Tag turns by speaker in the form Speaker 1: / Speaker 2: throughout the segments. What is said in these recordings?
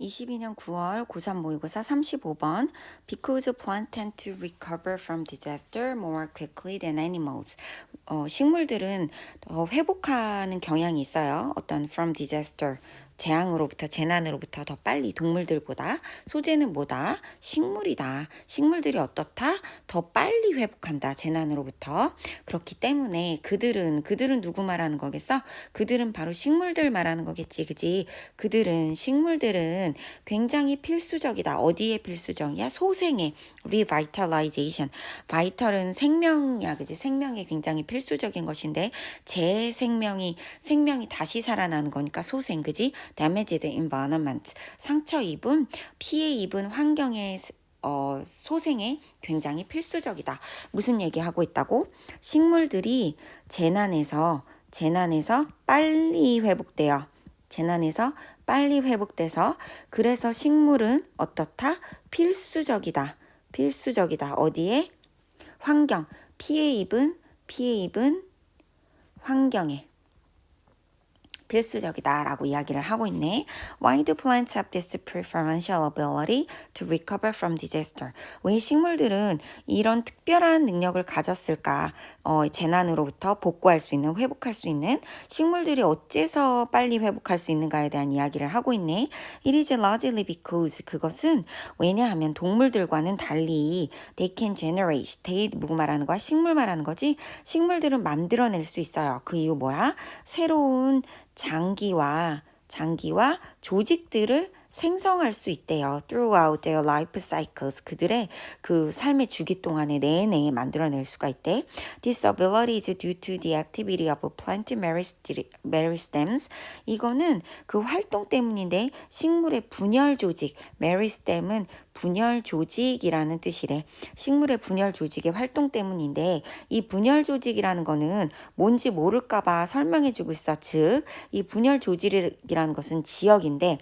Speaker 1: 22년 9월 고3 모의고사 35번 Because plants tend to recover from disaster more quickly than animals. 어, 식물들은 더 회복하는 경향이 있어요. 어떤 from disaster 재앙으로부터 재난으로부터 더 빨리 동물들보다 소재는 뭐다? 식물이다. 식물들이 어떻다? 더 빨리 회복한다. 재난으로부터. 그렇기 때문에 그들은 그들은 누구 말하는 거겠어? 그들은 바로 식물들 말하는 거겠지. 그지? 그들은 식물들은 굉장히 필수적이다. 어디에 필수적이야? 소생에 revitalization. vital은 생명이야. 그지? 생명에 굉장히 필수적인 것인데 재생명이 생명이 다시 살아나는 거니까 소생. 그지? Damaged environment. 상처 입은 피해 입은 환경의 어, 소생에 굉장히 필수적이다. 무슨 얘기하고 있다고? 식물들이 재난에서 재난에서 빨리 회복돼요. 재난에서 빨리 회복돼서 그래서 식물은 어떻다? 필수적이다. 필수적이다. 어디에? 환경. 피해 입은 피해 입은 환경에 필수적이다라고 이야기를 하고 있네. Why do plants have this preferential ability to recover from disaster? 왜 식물들은 이런 특별한 능력을 가졌을까? 어, 재난으로부터 복구할 수 있는, 회복할 수 있는 식물들이 어째서 빨리 회복할 수 있는가에 대한 이야기를 하고 있네. It is largely because 그것은 왜냐하면 동물들과는 달리 they can generate, they 누구 말하는 거야? 식물 말하는 거지? 식물들은 만들어낼 수 있어요. 그 이유 뭐야? 새로운 장기와 장기와 조직들을 생성할 수 있대요. throughout their life cycles. 그들의 그 삶의 주기 동안에 내내 만들어낼 수가 있대. This ability is due to the activity of plant meristems. 이거는 그 활동 때문인데 식물의 분열 조직, meristem은 분열 조직이라는 뜻이래. 식물의 분열 조직의 활동 때문인데 이 분열 조직이라는 거는 뭔지 모를까봐 설명해주고 있어. 즉, 이 분열 조직이라는 것은 지역인데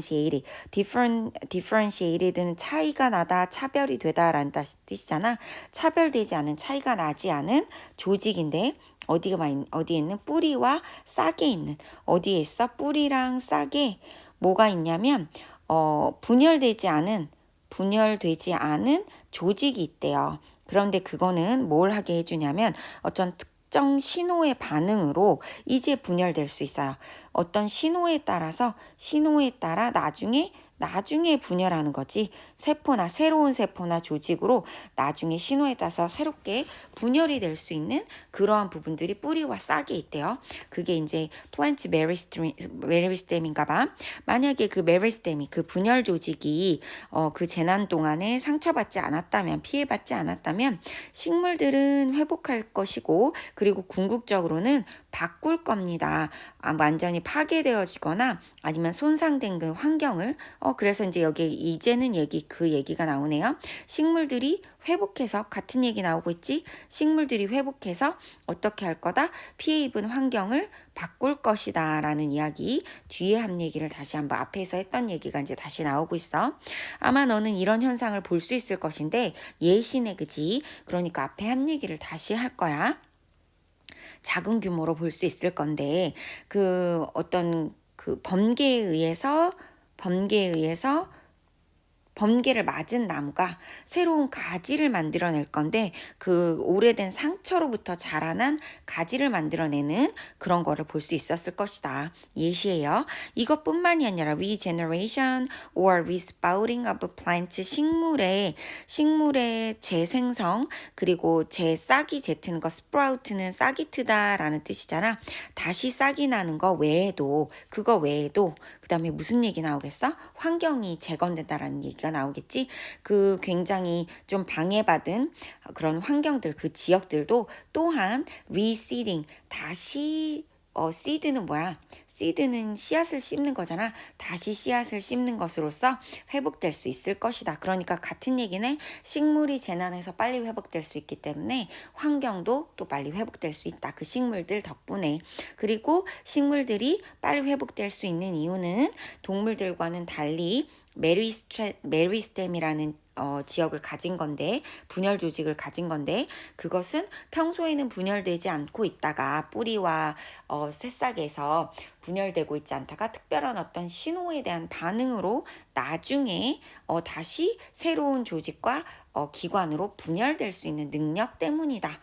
Speaker 1: undifferentiated, different, differentiated는 차이가 나다, 차별이 되다라는 뜻이잖아. 차별되지 않은 차이가 나지 않은 조직인데 어디가 어디에 있는 뿌리와 싹에 있는 어디에 있어 뿌리랑 싹에 뭐가 있냐면 어, 분열되지 않은 분열되지 않은 조직이 있대요. 그런데 그거는 뭘 하게 해주냐면 어떤 특정 신호의 반응으로 이제 분열될 수 있어요. 어떤 신호에 따라서 신호에 따라 나중에 나중에 분열하는 거지 세포나 새로운 세포나 조직으로 나중에 신호에 따라서 새롭게 분열이 될 수 있는 그러한 부분들이 뿌리와 싹에 있대요. 그게 이제 플랜트 메리스템인가 봐. 만약에 그 메리스템이 그 분열 조직이 어, 그 재난 동안에 상처받지 않았다면 피해받지 않았다면 식물들은 회복할 것이고 그리고 궁극적으로는 바꿀 겁니다. 아, 완전히 파괴되어지거나 아니면 손상된 그 환경을 어 그래서 이제 여기 이제는 얘기 그 얘기가 나오네요. 식물들이 회복해서 같은 얘기 나오고 있지. 식물들이 회복해서 어떻게 할 거다? 피해 입은 환경을 바꿀 것이다 라는 이야기 뒤에 한 얘기를 다시 한번 앞에서 했던 얘기가 이제 다시 나오고 있어. 아마 너는 이런 현상을 볼 수 있을 것인데 예시네 그지? 그러니까 앞에 한 얘기를 다시 할 거야. 작은 규모로 볼 수 있을 건데 그 어떤 그 번개에 의해서 번개에 의해서 번개를 맞은 나무가 새로운 가지를 만들어낼 건데 그 오래된 상처로부터 자라난 가지를 만들어내는 그런 거를 볼 수 있었을 것이다. 예시예요. 이것뿐만이 아니라 regeneration or resprouting of plant 식물의 식물의 재생성 그리고 재싹이 재트는 거 sprout는 싹이 트다라는 뜻이잖아. 다시 싹이 나는 거 외에도 그거 외에도 그다음에 무슨 얘기 나오겠어? 환경이 재건된다라는 얘기가 나오겠지. 그 굉장히 좀 방해받은 그런 환경들 그 지역들도 또한 reseeding 다시 어 seed는 뭐야? 씨드는 씨앗을 씹는 거잖아. 다시 씨앗을 씹는 것으로서 회복될 수 있을 것이다. 그러니까 같은 얘기는 식물이 재난에서 빨리 회복될 수 있기 때문에 환경도 또 빨리 회복될 수 있다. 그 식물들 덕분에. 그리고 식물들이 빨리 회복될 수 있는 이유는 동물들과는 달리 메리스템이라는 어, 지역을 가진 건데 분열 조직을 가진 건데 그것은 평소에는 분열되지 않고 있다가 뿌리와 어, 새싹에서 분열되고 있지 않다가 특별한 어떤 신호에 대한 반응으로 나중에 어, 다시 새로운 조직과 어, 기관으로 분열될 수 있는 능력 때문이다라고